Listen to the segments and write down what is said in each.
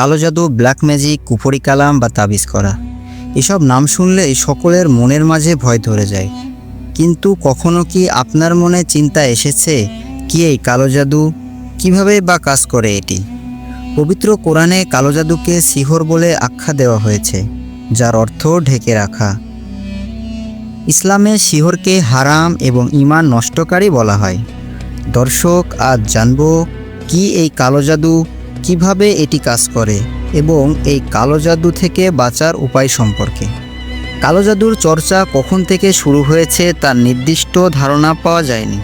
কালো জাদু black magic কুফরি কালাম বা তাবিজ করা। এসব নাম শুনলেই সকলের মনের মাঝে ভয় ধরে যায়। কিন্তু কখনো কি আপনার মনে চিন্তা এসেছে কি এই কালো জাদু? কীভাবে বা কাজ করে এটি? পবিত্র কোরআনে কালো জাদুকে শিহর বলে আখ্যা দেওয়া হয়েছে, যার অর্থ ঢেকে রাখা। ইসলামে শিহরকে হারাম এবং ইমান নষ্টকারী বলা হয়। দর্শক, আজ জানব কি এই কালো জাদু কীভাবে এটি কাজ করে এবং এই কালো জাদু থেকে বাঁচার উপায় সম্পর্কে। কালো জাদুর চর্চা কখন থেকে শুরু হয়েছে তার নির্দিষ্ট ধারণা পাওয়া যায়নি।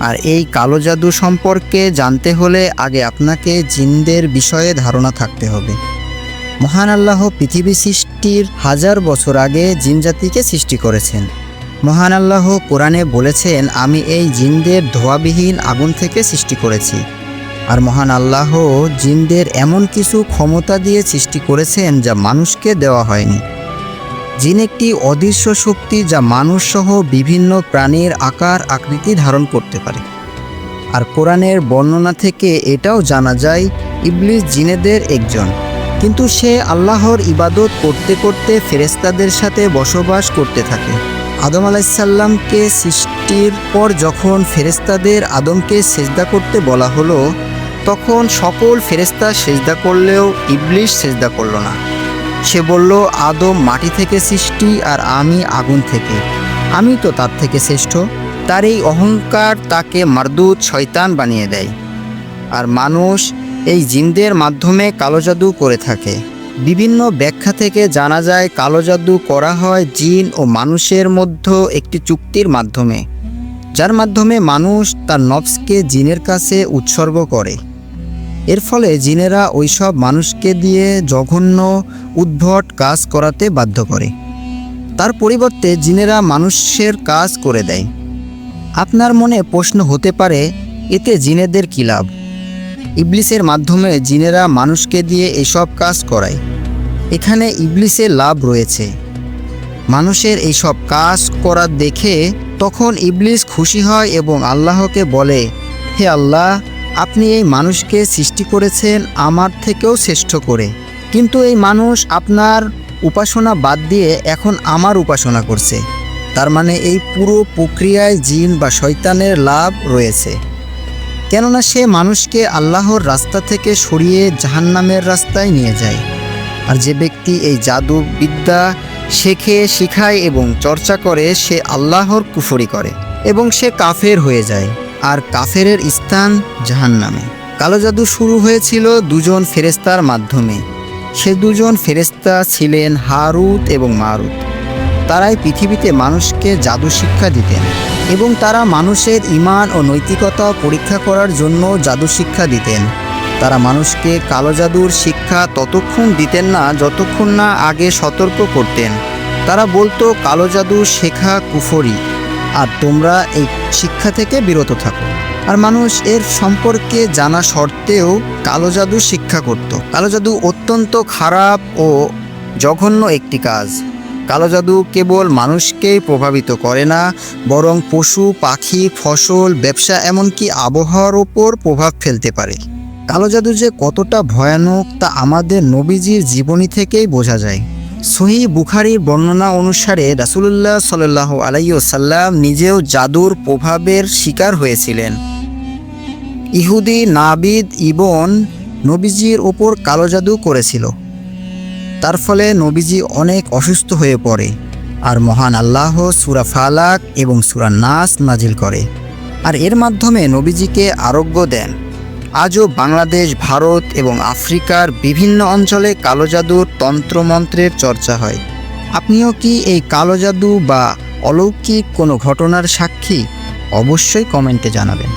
আর এই কালো জাদু সম্পর্কে জানতে হলে আগে আপনাকে জিনদের বিষয়ে ধারণা থাকতে হবে। মহান আল্লাহ পৃথিবী সৃষ্টির হাজার বছর আগে জিনজাতিকে সৃষ্টি করেছেন। মহান আল্লাহ কোরআনে বলেছেন, আমি এই জিনদের ধোয়াবিহীন আগুন থেকে সৃষ্টি করেছি। আর মহান আল্লাহ জিনদের এমন কিছু ক্ষমতা দিয়ে সৃষ্টি করেছেন যা মানুষকে দেওয়া হয়নি। জিন একটি অদৃশ্য শক্তি যা মানুষসহ বিভিন্ন প্রাণীর আকার আকৃতি ধারণ করতে পারে। আর কোরআনের বর্ণনা থেকে এটাও জানা যায়, ইবলিস জিনেদের একজন। কিন্তু সে আল্লাহর ইবাদত করতে করতে ফেরেস্তাদের সাথে বসবাস করতে থাকে। আদম আলাইসাল্লামকে সৃষ্টির পর যখন ফেরেস্তাদের আদমকে সেজদা করতে বলা হলো তখন সকল ফেরেস্তা সেজদা করলেও ইবলিশ সেজদা করল না। সে বলল, আদম মাটি থেকে সৃষ্টি আর আমি আগুন থেকে। আমি তো তার থেকে শ্রেষ্ঠ। তার এই অহংকার তাকে মারদুত শয়তান বানিয়ে দেয়। আর মানুষ এই জিনদের মাধ্যমে কালো জাদু করে থাকে। বিভিন্ন ব্যাখ্যা থেকে জানা যায়, কালো জাদু করা হয় জিন ও মানুষের মধ্যে একটি চুক্তির মাধ্যমে, যার মাধ্যমে মানুষ তার নফসকে জিনের কাছে উৎসর্গ করে। এর ফলে জিনেরা ওইসব মানুষকে দিয়ে জঘন্য, উদ্ভট কাজ করাতে বাধ্য করে। তার পরিবর্তে জিনেরা মানুষের কাজ করে দেয়। আপনার মনে প্রশ্ন হতে পারে, এতে জিনেদের কী লাভ? ইবলিসের মাধ্যমে জিনেরা মানুষকে দিয়ে এসব কাজ করায়। এখানে ইবলিসের লাভ রয়েছে। মানুষের এইসব কাজ করা দেখে তখন ইবলিস খুশি হয় এবং আল্লাহকে বলে, হে আল্লাহ আপনি এই মানুষকে সৃষ্টি করেছেন আমার থেকেও শ্রেষ্ঠ করে। কিন্তু এই মানুষ আপনার উপাসনা বাদ দিয়ে এখন আমার উপাসনা করছে। তার মানে এই পুরো প্রক্রিয়ায় জিন বা শয়তানের লাভ রয়েছে। কেননা সে মানুষকে আল্লাহর রাস্তা থেকে সরিয়ে জাহান্নামের রাস্তায় নিয়ে যায়। আর যে ব্যক্তি এই জাদু বিদ্যা শেখে, শিখায় এবং চর্চা করে, সে আল্লাহর কুফরি করে এবং সে কাফের হয়ে যায়। আর কাফেরের স্থান জাহান্নামে। কালো জাদু শুরু হয়েছিল দুজন ফেরেস্তার মাধ্যমে। সে দুজন ফেরেস্তা ছিলেন হারুত এবং মারুত। তারাই পৃথিবীতে মানুষকে জাদু শিক্ষা দিতেন এবং তারা মানুষের ইমান ও নৈতিকতা পরীক্ষা করার জন্য জাদু শিক্ষা দিতেন। তারা মানুষকে কালো জাদুর শিক্ষা ততক্ষণ দিতেন না যতক্ষণ না আগে সতর্ক করতেন। তারা বলতো, কালো জাদু শেখা কুফরি। আর তোমরা এই শিক্ষা থেকে বিরত থাকো। আর মানুষ এর সম্পর্কে জানা সত্ত্বেও কালো জাদু শিক্ষা করত। কালো জাদু অত্যন্ত খারাপ ও জঘন্য একটি কাজ। কালো জাদু কেবল মানুষকেই প্রভাবিত করে না, বরং পশু, পাখি, ফসল, ব্যবসা, এমনকি আবহাওয়ার ওপর প্রভাব ফেলতে পারে। কালো জাদু যে কতটা ভয়ানক তা আমাদের নবীজির জীবনী থেকেই বোঝা যায়। সহি বুখারির বর্ণনা অনুসারে রাসুলুল্লাহ সাল্লাহ আলাইসাল্লাম নিজেও জাদুর প্রভাবের শিকার হয়েছিলেন। ইহুদি নাবিদ ইবন নবীজির ওপর কালো জাদু করেছিল। তার ফলে নবীজি অনেক অসুস্থ হয়ে পড়ে আর মহান আল্লাহ সুরা ফালাক এবং সুরা নাস নাজিল করে। আর এর মাধ্যমে নবীজিকে আরোগ্য দেন। আজও বাংলাদেশ, ভারত এবং আফ্রিকার বিভিন্ন অঞ্চলে কালো জাদুর তন্ত্রমন্ত্রের চর্চা হয়। আপনিও কি এই কালো জাদু বা অলৌকিক কোনো ঘটনার সাক্ষী? অবশ্যই কমেন্টে জানাবেন।